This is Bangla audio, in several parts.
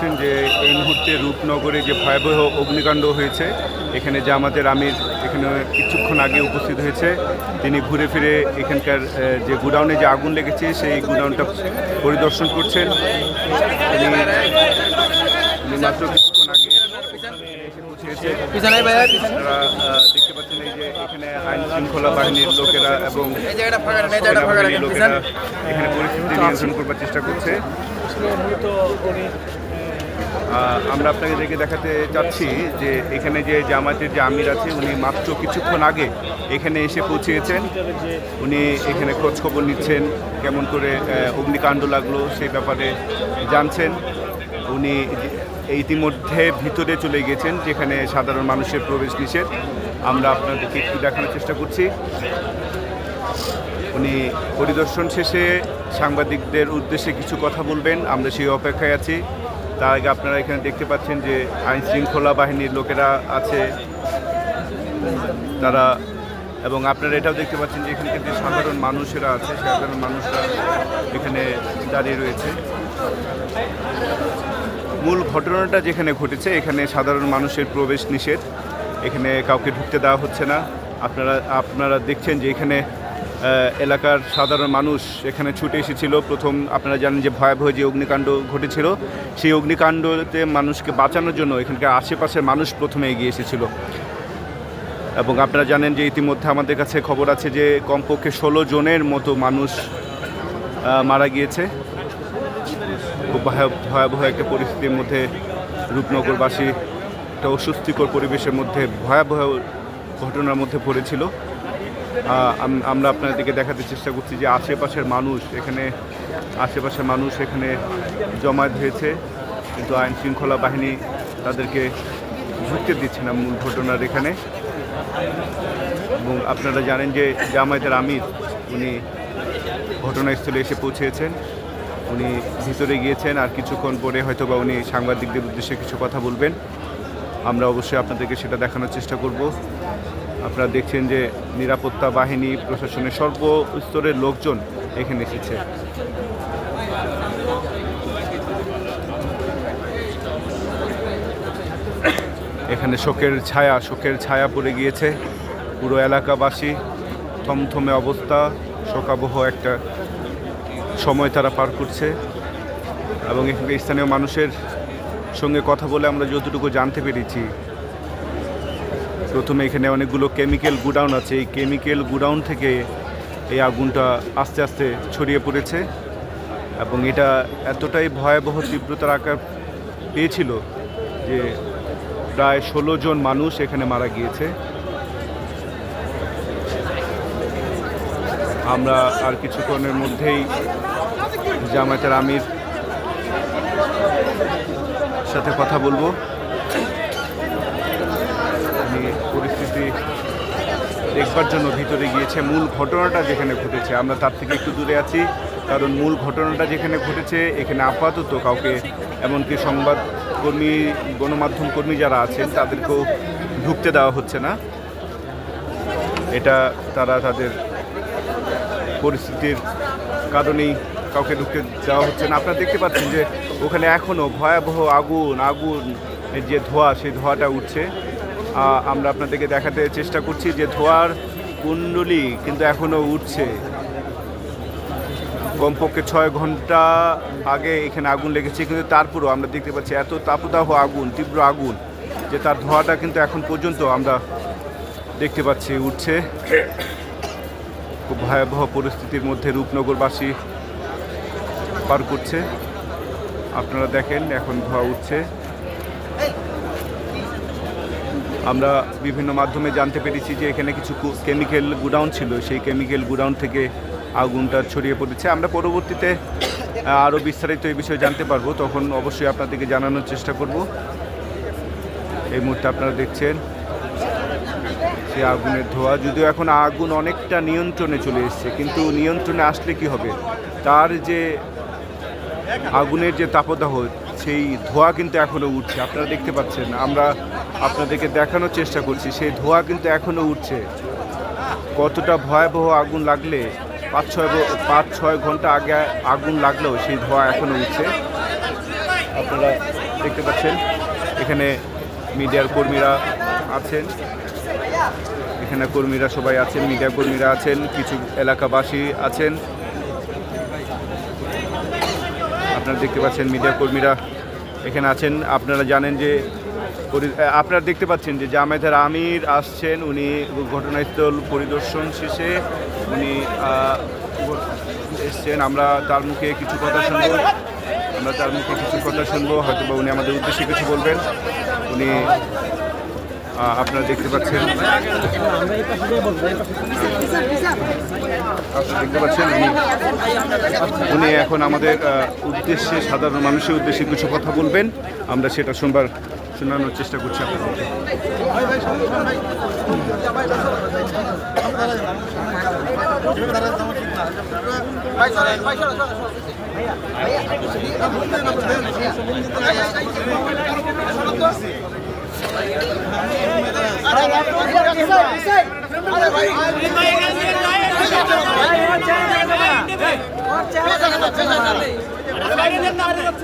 পাচ্ছেন যে এই মুহূর্তে রূপনগরে যে ভয়াবহ অগ্নিকাণ্ড হয়েছে এখানে জামাতের আমির এখানে কিছুক্ষণ আগে উপস্থিত হয়েছে। তিনি ঘুরে ফিরে এখানকার যে গুডাউনে যে আগুন লেগেছে সেই গুডাউনটা পরিদর্শন করছেন। তিনি মাত্র কিছুক্ষণ আগে দেখতে পাচ্ছেন এই যে এখানে আইন শৃঙ্খলা বাহিনীর লোকেরা এবং লোকেরা এখানে পরিস্থিতি নিয়ন্ত্রণ করবার চেষ্টা করছে। আমরা আপনাকে দেখে দেখাতে চাচ্ছি যে এখানে যে জামাতের যে আমির আছে, উনি মাত্র কিছুক্ষণ আগে এখানে এসে পৌঁছেছেন। উনি এখানে খোঁজখবর নিচ্ছেন, কেমন করে অগ্নিকাণ্ড লাগল সেই ব্যাপারে জানছেন। উনি ইতিমধ্যে ভিতরে চলে গেছেন, যেখানে সাধারণ মানুষের প্রবেশ নিষেধ। আমরা আপনাদেরকে একটু দেখানোর চেষ্টা করছি। উনি পরিদর্শন শেষে সাংবাদিকদের উদ্দেশ্যে কিছু কথা বলবেন, আমরা সেই অপেক্ষায় আছি। তার আগে আপনারা এখানে দেখতে পাচ্ছেন যে আইন শৃঙ্খলা বাহিনীর লোকেরা আছে, তারা, এবং আপনারা এটাও দেখতে পাচ্ছেন যে এখানকার যে সাধারণ মানুষেরা আছে, সাধারণ মানুষরা এখানে দাঁড়িয়ে রয়েছে। মূল ঘটনাটা যেখানে ঘটেছে, এখানে সাধারণ মানুষের প্রবেশ নিষেধ। এখানে কাউকে ঢুকতে দেওয়া হচ্ছে না। আপনারা আপনারা দেখছেন যে এখানে এলাকার সাধারণ মানুষ এখানে ছুটে এসেছিল। প্রথম আপনারা জানেন যে ভয়াবহ যে অগ্নিকাণ্ড ঘটেছিল, সেই অগ্নিকাণ্ডতে মানুষকে বাঁচানোর জন্য এখানকার আশেপাশের মানুষ প্রথমে এগিয়ে এসেছিল। এবং আপনারা জানেন যে ইতিমধ্যে আমাদের কাছে খবর আছে যে কমপক্ষে ষোলো জনের মতো মানুষ মারা গিয়েছে। খুব ভয়া- ভয়াবহ একটা পরিস্থিতির মধ্যে রূপনগরবাসী একটা অস্বস্তিকর পরিবেশের মধ্যে ভয়াবহ ঘটনার মধ্যে পড়েছিল। আমরা আপনাদেরকে দেখাতে চেষ্টা করছি যে আশেপাশের মানুষ এখানে, আশেপাশের মানুষ এখানে জমায়েত হয়েছে, কিন্তু আইন শৃঙ্খলা বাহিনী তাদেরকে ঢুকতে দিচ্ছে না মূল ঘটনার এখানে। এবং আপনারা জানেন যে জামায়াতের আমির, উনি ঘটনাস্থলে এসে পৌঁছেছেন। উনি ভিতরে গিয়েছেন আর কিছুক্ষণ পরে হয়তো বা উনি সাংবাদিকদের উদ্দেশ্যে কিছু কথা বলবেন। আমরা অবশ্যই আপনাদেরকে সেটা দেখানোর চেষ্টা করব। আপনারা দেখছেন যে নিরাপত্তা বাহিনী প্রশাসনের সর্বস্তরের লোকজন এখানে এসেছে। এখানে শোকের ছায়া শোকের ছায়া পড়ে গিয়েছে পুরো এলাকাবাসী। থমথমে অবস্থা, শোকাবহ একটা সময় তারা পার করছে এবং এখানে স্থানীয় মানুষের সঙ্গে কথা বলে আমরা যতটুকু জানতে পেরেছি প্রথমে এখানে অনেকগুলো কেমিক্যাল গুডাউন আছে। এই কেমিক্যাল গুডাউন থেকে এই আগুনটা আস্তে আস্তে ছড়িয়ে পড়েছে এবং এটা এতটাই ভয়াবহ তীব্রতার আকার পেয়েছিল যে প্রায় ষোলো জন মানুষ এখানে মারা গিয়েছে। আমরা আর কিছুক্ষণের মধ্যেই জামায়াতের আমির সাথে কথা বলব উনি পরিস্থিতি দেখবার জন্য ভিতরে গিয়েছে। মূল ঘটনাটা যেখানে ঘটেছে, আমরা তার থেকে একটু দূরে আছি, কারণ মূল ঘটনাটা যেখানে ঘটেছে, এখানে আপাতত কাউকে, এমনকি সংবাদ কর্মী, গণমাধ্যম কর্মী যারা আছেন, তাদেরকেও ঢুকতে দেওয়া হচ্ছে না। এটা তারা তাদের পরিস্থিতির কারণেই কাউকে ঢুকতে দেওয়া হচ্ছে না। আপনারা দেখতে পাচ্ছেন যে ওখানে এখনও ভয়াবহ আগুন আগুন যে ধোঁয়া, সেই ধোঁয়াটা উঠছে। আমরা আপনাদেরকে দেখাতে চেষ্টা করছি যে ধোঁয়ার কুণ্ডলি কিন্তু এখনও উঠছে। কমপক্ষে ছয় ঘণ্টা আগে এখানে আগুন লেগেছে, কিন্তু তারপরও আমরা দেখতে পাচ্ছি এত তাপদাহ আগুন, তীব্র আগুন, যে তার ধোঁয়াটা কিন্তু এখন পর্যন্ত আমরা দেখতে পাচ্ছি উঠছে। খুব ভয়াবহ পরিস্থিতির মধ্যে রূপনগরবাসী পার করছে। আপনারা দেখেন এখন ধোয়া উঠছে। আমরা বিভিন্ন মাধ্যমে জানতে পেরেছি যে এখানে কিছু কেমিক্যাল গুডাউন ছিল। সেই কেমিক্যাল গুডাউন থেকে আগুনটা ছড়িয়ে পড়েছে। আমরা পরবর্তীতে আরও বিস্তারিত এই বিষয়ে জানতে পারব। তখন অবশ্যই আপনাদেরকে জানানোর চেষ্টা করব। এই মুহূর্তে আপনারা দেখছেন সে আগুনের ধোঁয়া। যদিও এখন আগুন অনেকটা নিয়ন্ত্রণে চলে এসছে, কিন্তু নিয়ন্ত্রণে আসলে কি হবে? তার যে আগুনের যে তাপদাহ সেই ধোঁয়া কিন্তু এখনও উঠছে। আপনারা দেখতে পাচ্ছেন, আমরা আপনাদেরকে দেখানোর চেষ্টা করছি, সেই ধোঁয়া কিন্তু এখনও উঠছে। কতটা ভয়াবহ আগুন লাগলে, পাঁচ ছয় পাঁচ ছয় ঘণ্টা আগে আগুন লাগলেও সেই ধোঁয়া এখনও উঠছে। আপনারা দেখতে পাচ্ছেন, এখানে মিডিয়ার কর্মীরা আছেন। এখানে কর্মীরা সবাই আছেন, মিডিয়া কর্মীরা আছেন, কিছু এলাকাবাসী আছেন। আপনারা দেখতে পাচ্ছেন মিডিয়া কর্মীরা এখানে আছেন। আপনারা জানেন যে আপনারা দেখতে পাচ্ছেন যে জামায়াতের আমির আসছেন। উনি ঘটনাস্থল পরিদর্শন শেষে উনি এসছেন। আমরা তার মুখে কিছু কথা শুনব। আমরা তার মুখে কিছু কথা শুনব। হয়তো উনি আমাদের উদ্দেশ্যে কিছু বলবেন। উনি আপনারা দেখতে পাচ্ছেন দেখতে পাচ্ছেন উনি এখন আমাদের উদ্দেশ্যে সাধারণ মানুষের উদ্দেশ্যে কিছু কথা বলবেন আমরা সেটা শুনবার শোনানোর চেষ্টা করছি আপনাদেরকে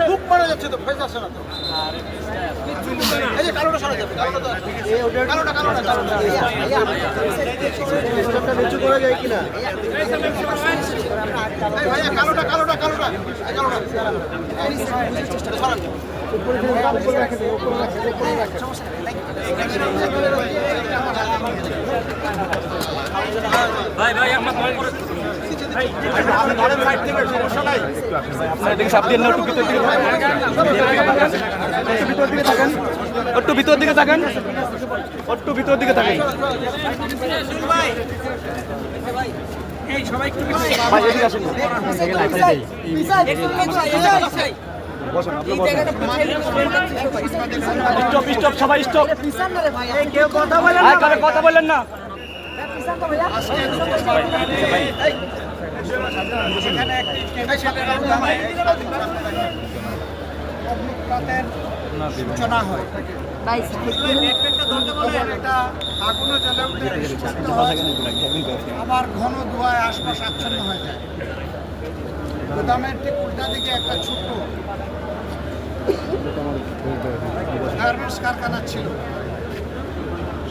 খুব পড়ে যাচ্ছে তো ফেস কালোটা কালোটা কালোটা কালোটা কালোটা নিচু করা এই এটা সরান। একটু ভিতর দিকে থাকেন একটু ভিতর দিকে থাকেন ভাই, এদিকে আসেন। স্টপ স্টপ সবাই স্টপ। কথা বললেন না। সূচনা হয়। হয়। আবার ঘন ধোঁয়ায় আশপাশ আচ্ছন্ন হয়ে যায়। গুদামের ঠিক উল্টা দিকে একটা ছোট্ট গার্মেন্টস কারখানা ছিল।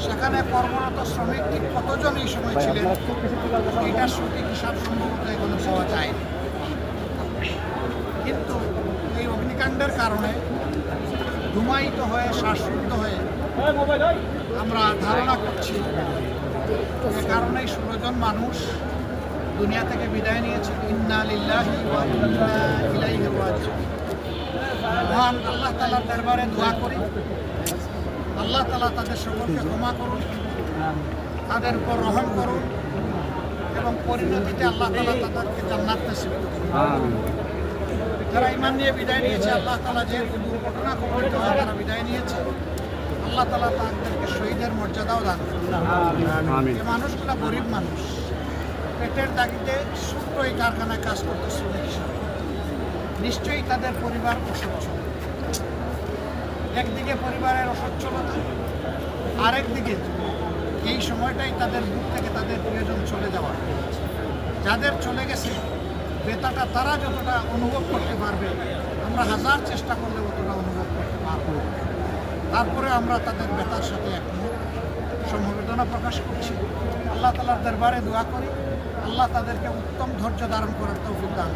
সেখানে কর্মরত শ্রমিক ঠিক কতজন এই সময় ছিলেন? এটার সঠিক হিসাব সম্ভবত এখনও পাওয়া যায় কিন্তু এই অগ্নিকাণ্ডের কারণে ধুমায়িত হয়ে শ্বাসরুদ্ধ হয়ে আমরা ধারণা করছি যে কারণেই ষোলো জন মানুষ দুনিয়া থেকে বিদায় নিয়েছে। ইন্না লিল্লাহি ওয়া ইন্না ইলাইহি রাজিউন। মহান আল্লাহ তাআলার দরবারে দোয়া করি। আল্লাহ তালা তাদের সকলকে ক্ষমা করুন তাদের উপর রহম করুন এবং পরিণতিতে আল্লাহ তালা তাদেরকে জান্নাত নসিব করুন। যারা ইমান নিয়ে বিদায় নিয়েছে আল্লাহ তালা যে দুর্ঘটনা কবলিত হয়ে তারা বিদায় নিয়েছে। আল্লাহ তালা তাদেরকে শহীদের মর্যাদাও দান করুন। মানুষগুলো গরিব মানুষ পেটের দাগিতে ছোট্ট এই কারখানায় কাজ করতে শ্রমিক হিসাবে। নিশ্চয়ই তাদের পরিবার অসচ্ছল। একদিকে পরিবারের অসচ্ছলতা, আরেকদিকে এই সময়টাই তাদের মুখ থেকে তাদের প্রিয়জন চলে যাওয়া। যাদের চলে গেছে, বেতাটা তারা যতটা অনুভব করতে পারবে, আমরা হাজার চেষ্টা করলে অতটা অনুভব করতে পারব। তারপরে আমরা তাদের বেতার সাথে একমত সমবেদনা প্রকাশ করছি। আল্লাহ তালার দরবারে দোয়া করি। আল্লাহ তাদেরকে উত্তম ধৈর্য ধারণ করার তৌফিক দান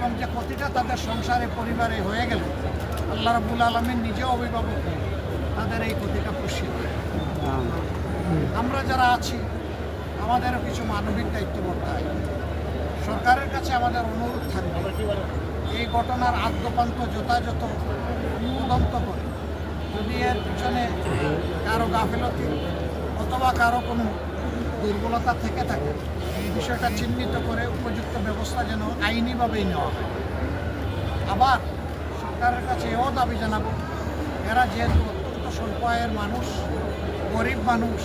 এবং যে ক্ষতিটা তাদের সংসারে, পরিবারে হয়ে গেল, আল্লাহ রাবুল আলমীর নিজে অভিভাবক হয়ে তাদের এই ক্ষতিটা দেয় আমরা যারা আছি, আমাদেরও কিছু মানবিক দায়িত্ব বর্তায় সরকারের কাছে আমাদের অনুরোধ থাকবে, এই ঘটনার আদ্যপান্ত যথাযথ তদন্ত করে যদি এর পিছনে কারও গাফিলতি অথবা কারও কোনো দুর্বলতা থেকে থাকে এই বিষয়টা চিহ্নিত করে উপযুক্ত ব্যবস্থা যেন আইনিভাবেই নেওয়া হয়। আবার সরকারের কাছে এও দাবি জানাব, এরা যেহেতু অত্যন্ত স্বল্প আয়ের মানুষ, গরিব মানুষ,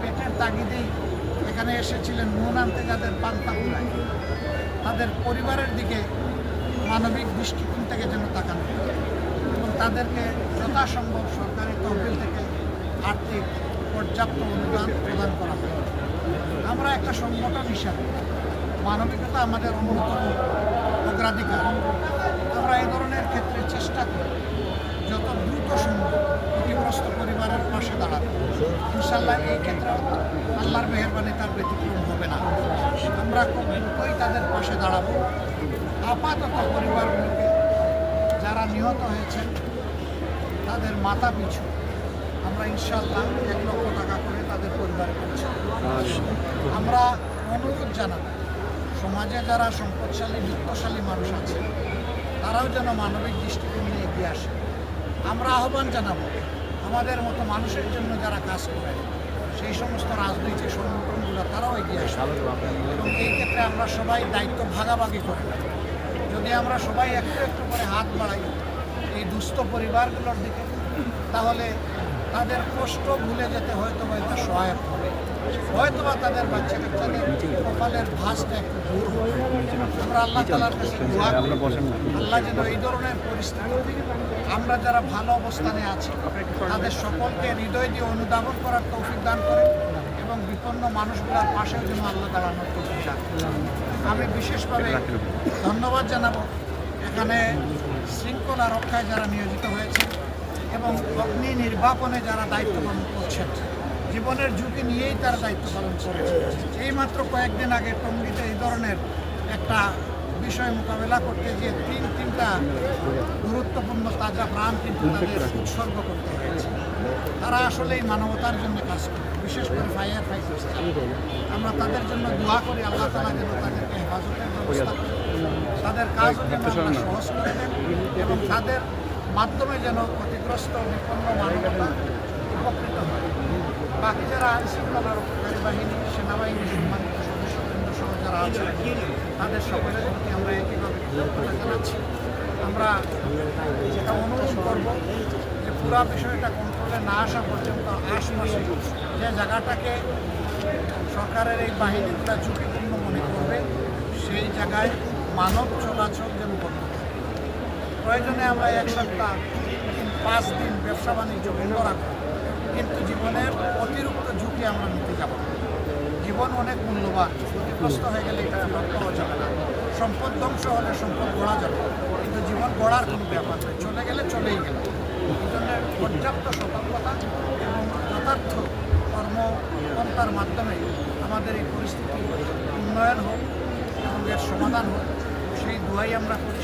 পেটের তাগিদেই এখানে এসেছিলেন নুন আনতে যাদের পান্তা কুড়ায় তাদের পরিবারের দিকে মানবিক দৃষ্টিকোণ থেকে যেন তাকানো। এবং তাদেরকে যথাসম্ভব সরকারি তহবিল থেকে আর্থিক পর্যাপ্ত অনুদান প্রদান করা হয়। আমরা একটা সংগঠন হিসাবে মানবিকতা আমাদের অন্যতম অগ্রাধিকার। আমরা এই ধরনের ক্ষেত্রে চেষ্টা করি যত দ্রুত সম্ভব ক্ষতিগ্রস্ত পরিবারের পাশে দাঁড়াবে ইনশাল্লাহ এই ক্ষেত্রে আল্লাহর মেহরবানি তার ব্যতিক্রম হবে না। আমরা খুব দ্রুতই তাদের পাশে দাঁড়াবো। আপাতত পরিবারগুলোকে যারা নিহত হয়েছেন, তাদের মাথা পিছু। আমরা ইনশাল্লাহ এক লক্ষ টাকা করে তাদের পরিবারে পৌঁছে আমরা অনুরোধ জানাব সমাজে যারা সম্পদশালী বিত্তশালী মানুষ আছে তারাও যেন মানবিক দৃষ্টিকোণ নিয়ে এগিয়ে আসে। আমরা আহ্বান জানাব আমাদের মতো মানুষের জন্য যারা কাজ করে সেই সমস্ত রাজনৈতিক সংগঠনগুলো তারাও এগিয়ে আসে এবং এই ক্ষেত্রে আমরা সবাই দায়িত্ব ভাগাভাগি করে যদি আমরা সবাই একটু একটু করে হাত বাড়াই এই দুস্থ পরিবারগুলোর দিকে তাহলে তাদের কষ্ট ভুলে যেতে হয়তো বা এটা সহায়ক হবে হয়তো বা তাদের বাচ্চা কাচ্চাদের কপালের ভাঁজটা একটু দূর হবে আমরা আল্লাহ তালার কাছে দোয়া করি। আল্লাহ যেন এই ধরনের পরিস্থিতি আমরা যারা ভালো অবস্থানে আছি, তাদের সকলকে হৃদয় দিয়ে অনুধাবন করার তৌফিক দান করে এবং বিপন্ন মানুষগুলোর পাশেও যেন আল্লাহ দাঁড়ানোর তৌফিক দান। আমি বিশেষভাবে ধন্যবাদ জানাব এখানে শৃঙ্খলা রক্ষায় যারা নিয়োজিত হয়েছে এবং অগ্নি নির্বাপনে যারা দায়িত্ব পালন করছেন, জীবনের ঝুঁকি নিয়েই তারা দায়িত্ব পালন করেছে এইমাত্র কয়েকদিন আগে টঙ্গিতে এই ধরনের একটা বিষয় মোকাবেলা করতে গিয়ে তিন, তিনটা গুরুত্বপূর্ণ তাজা প্রাণ কিন্তু তাদের উৎসর্গ করতে হয়েছে তারা আসলে এই মানবতার জন্য কাজ করে, বিশেষ করে ফায়ার ফাইটার্স আমরা তাদের জন্য দোয়া করি, আল্লাহ তালা যেন তাদেরকে হেফাজতের ব্যবস্থা। তাদের কাজ সহজ করে দেন এবং তাদের মাধ্যমে যেন ক্ষতিগ্রস্ত বিপন্ন মানবতা উপকৃত হয়। বাকি যারা আইন শৃঙ্খলা রক্ষাকারী বাহিনী, সেনাবাহিনী, সম্মানিত সদস্যবৃন্দ সহ যারা আছে, তাদের সকলের প্রতি আমরা একইভাবে কৃতজ্ঞতা জানাচ্ছি। আমরা যেটা অনুরোধ করব যে পুরা বিষয়টা কন্ট্রোলে না আসা পর্যন্ত আশপাশে যে জায়গাটাকে সরকারের এই বাহিনীগুলো ঝুঁকিপূর্ণ মনে করবে, সেই জায়গায় মানব চলাচল যেন বন্ধ প্রয়োজনে আমরা এক সপ্তাহ পাঁচ দিন ব্যবসা বাণিজ্য বন্ধ রাখব। কিন্তু জীবনের অতিরিক্ত ঝুঁকি আমরা নিতে যাব। জীবন অনেক মূল্যবান। ক্ষতিগ্রস্ত হয়ে গেলে এটা নষ্ট হওয়া যাবে না। সম্পদ ধ্বংস হলে সম্পদ গড়া যাবে। কিন্তু জীবন গড়ার কোনো ব্যাপার নেই চলে গেলে চলেই গেল। এই জন্য পর্যাপ্ত সতর্কতা এবং যথার্থ কর্মপন্থার মাধ্যমে আমাদের এই পরিস্থিতি উন্নয়ন হোক এবং এর সমাধান হোক, সেই দোয়াই আমরা করি।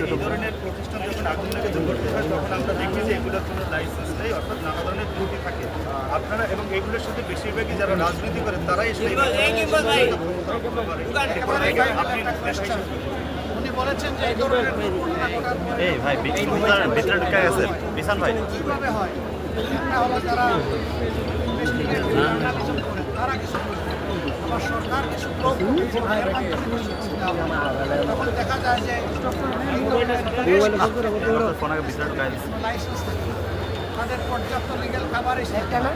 এই ধরনের প্রতিষ্ঠান যখন দুর্ঘটনা হয় তখন আমরা দেখি যে এগুলোর কোনো লাইসেন্স নেই অর্থাৎ নানা ধরনের ত্রুটি থাকে। আপনারা এবং এগুলোর সাথে বেশিরভাগই যারা রাজনীতি করে তারাই এসে একেবারে আপনি উনি বলেছেন যে এই ধরনের দুর্ঘটনা ঘটার পরে এই ভাই ভিতরে ঢুকে গেছে। বিশান ভাই। কীভাবে হয়? করে, তারা কিছু আবার সরকার কিছু তখন দেখা যায় যে লাইসেন্স থাকে লিগ্যাল কাভারেজ না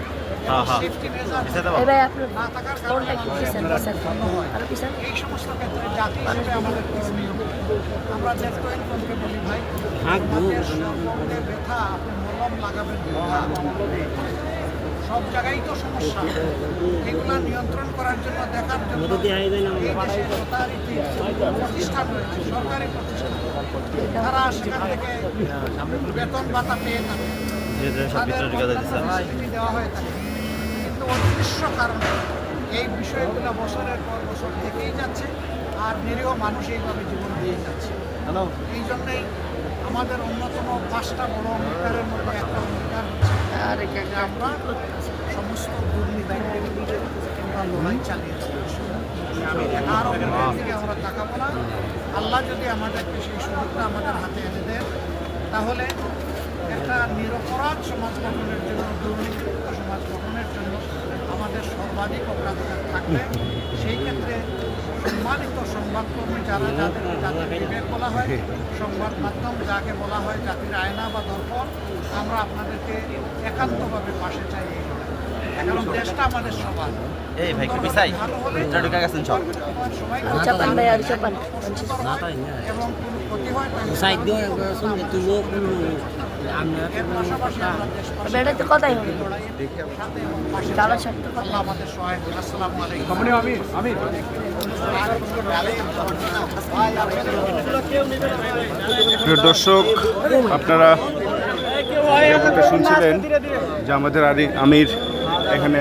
এই সমস্ত ক্ষেত্রে জাতি হিসেবে আমাদের করণীয় আমরা লেফটেন্ট কোনকে বলি ভাই ব্যথা আপনি মলম লাগাবেন। সব জায়গায় তো সমস্যা। এগুলা নিয়ন্ত্রণ করার জন্য দেখার জন্য প্রতিষ্ঠান রয়েছে সরকারি প্রতিষ্ঠান। তারা সেখান থেকে বেতন ভাতা পেয়ে থাকে। দেওয়া হয়ে থাকে। কিন্তু অদৃশ্য কারণে এই বিষয়গুলো বছরের পর বছর থেকেই যাচ্ছে আর নিরীহ মানুষ এইভাবে জীবন দিয়ে যাচ্ছে। এই জন্যেই আমাদের অন্যতম পাঁচটা বড় অঙ্গীকারের মধ্যে একটা অঙ্গীকার। হচ্ছে আর আমরা সমস্ত বিরুদ্ধে আমরা লড়াই চালিয়ে যাচ্ছি আর দিকে আমরা তাকাবো না। আল্লাহ যদি আমাদেরকে সেই সুযোগটা আমাদের হাতে এনে দেন তাহলে একটা নিরপরাধ সমাজ গঠনের জন্য দুর্নীতিমুক্ত সমাজ গঠনের জন্য আমাদের সর্বাধিক অগ্রাধিকার থাকবে। সেই ক্ষেত্রে সম্মানিত সংবাদকর্মী যারা যাদের জাতির বিবেক বলা হয় সংবাদ মাধ্যম যাকে বলা হয় জাতির আয়না বা দর্পণ আমরা আপনাদেরকে একান্তভাবে পাশে চাই কারণ দেশটা আমাদের সবার। এই ভাই কি পিছাই ভালো হলে ভিতরে ঢুকে গেছেন সব চাপান ভাই আর চাপান এবং কোনো ক্ষতি হয় তাহলে সাইড দিয়ে সঙ্গে তুলো কোনো আমরা এর পাশাপাশি আমরা দেশবাসী বেটা তো কথাই হবে। লড়াইয়ের সাথে এবং পাশে কালো চাই। ছাড়তে কথা আল্লাহ আমাদের সহায় আসসালামু আলাইকুম। আমি প্রিয় দর্শক আপনারা শুনছিলেন যে আমাদের আরি আমির এখানে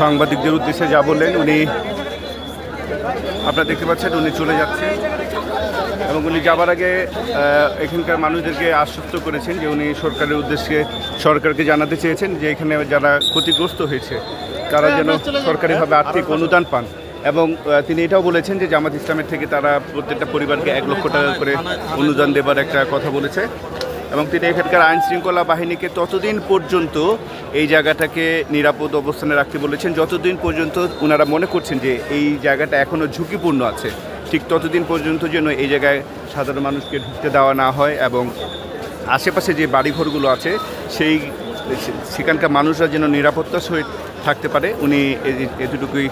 সাংবাদিকদের উদ্দেশ্যে যা বললেন উনি আপনারা দেখতে পাচ্ছেন উনি চলে যাচ্ছেন এবং উনি যাবার আগে এখানকার মানুষদেরকে আশ্বস্ত করেছেন যে উনি সরকারের উদ্দেশ্যে সরকারকে জানাতে চেয়েছেন যে এখানে যারা ক্ষতিগ্রস্ত হয়েছে তারা যেন সরকারিভাবে আর্থিক অনুদান পান। এবং তিনি এটাও বলেছেন যে জামাত ইসলামের থেকে তারা প্রত্যেকটা পরিবারকে এক লক্ষ টাকা করে অনুদান দেবার একটা কথা বলেছে। এবং তিনি এখানকার আইন শৃঙ্খলা বাহিনীকে ততদিন পর্যন্ত এই জায়গাটাকে নিরাপদ অবস্থানে রাখতে বলেছেন। যতদিন পর্যন্ত ওনারা মনে করছেন যে এই জায়গাটা এখনও ঝুঁকিপূর্ণ আছে, ঠিক ততদিন পর্যন্ত যেন এই জায়গায় সাধারণ মানুষকে ঢুকতে দেওয়া না হয় এবং আশেপাশে যে বাড়িঘরগুলো আছে, সেই সেখানকার মানুষরা যেন নিরাপত্তার সহিত থাকতে পারে। উনি এতটুকুই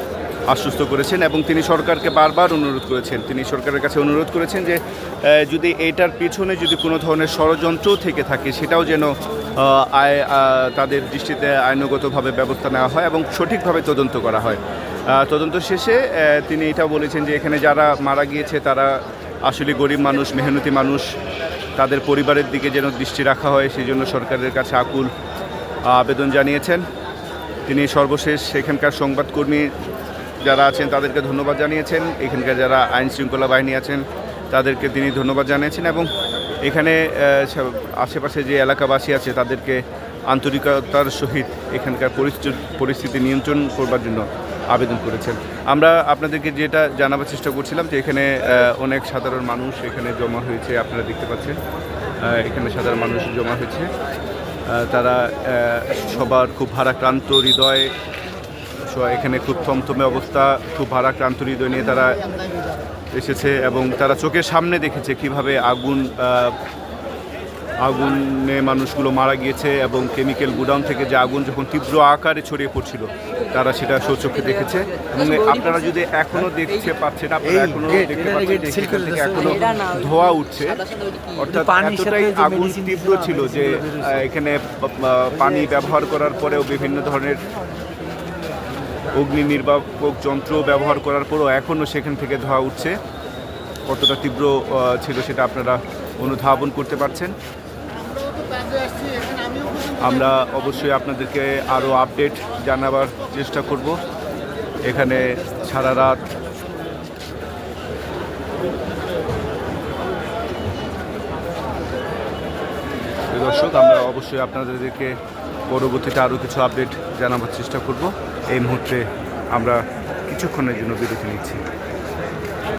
আশ্বস্ত করেছেন এবং তিনি সরকারকে বারবার অনুরোধ করেছেন। তিনি সরকারের কাছে অনুরোধ করেছেন যে যদি এইটার পিছনে যদি কোনো ধরনের ষড়যন্ত্র থেকে থাকে, সেটাও যেন আয় তাদের দৃষ্টিতে আইনগতভাবে ব্যবস্থা নেওয়া হয় এবং সঠিকভাবে তদন্ত করা হয়। তদন্ত শেষে তিনি এটাও বলেছেন যে, এখানে যারা মারা গিয়েছে, তারা আসলে গরিব মানুষ, মেহনতি মানুষ, তাদের পরিবারের দিকে যেন দৃষ্টি রাখা হয় সেই জন্য সরকারের কাছে আকুল আবেদন জানিয়েছেন। তিনি সর্বশেষ সেখানকার সংবাদকর্মী যারা আছেন তাদেরকে ধন্যবাদ জানিয়েছেন। এখানকার যারা আইন শৃঙ্খলা বাহিনী আছেন, তাদেরকে তিনি ধন্যবাদ জানিয়েছেন এবং এখানে আশেপাশে যে এলাকাবাসী আছে তাদেরকে আন্তরিকতার সহিত এখানকার পরিস্থিতি নিয়ন্ত্রণ করবার জন্য আবেদন করেছেন। আমরা আপনাদেরকে যেটা জানাবার চেষ্টা করছিলাম যে এখানে অনেক সাধারণ মানুষ এখানে জমা হয়েছে, আপনারা দেখতে পাচ্ছেন। এখানে সাধারণ মানুষ জমা হয়েছে। তারা সবার খুব ভারাক্রান্ত হৃদয় এখানে খুব থমথমে অবস্থা খুব ভারাক্রান্ত হৃদয় নিয়ে তারা এসেছে এবং তারা চোখের সামনে দেখেছে কীভাবে আগুন আগুনে মানুষগুলো মারা গিয়েছে এবং কেমিক্যাল গুডাউন থেকে যে আগুন যখন তীব্র আকারে ছড়িয়ে পড়ছিল তারা সেটা সচক্ষে দেখেছে। এবং আপনারা যদি এখনও দেখতে পাচ্ছেন আপনারা এখনও দেখতে পাচ্ছেন ধোয়া উঠছে। অর্থাৎ এতটাই আগুন তীব্র ছিল যে এখানে পানি ব্যবহার করার পরেও বিভিন্ন ধরনের অগ্নি নির্বাপক যন্ত্র ব্যবহার করার পরও এখনও সেখান থেকে ধোয়া উঠছে। কতটা তীব্র ছিল সেটা আপনারা অনুধাবন করতে পারছেন? আমরা অবশ্যই আপনাদেরকে আরও আপডেট জানাবার চেষ্টা করব। এখানে সারা রাত দর্শক, আমরা অবশ্যই আপনাদেরকে পরবর্তীতে আরও কিছু আপডেট জানাবার চেষ্টা করব। এই মুহূর্তে আমরা কিছুক্ষণের জন্য বিরতি নিচ্ছি।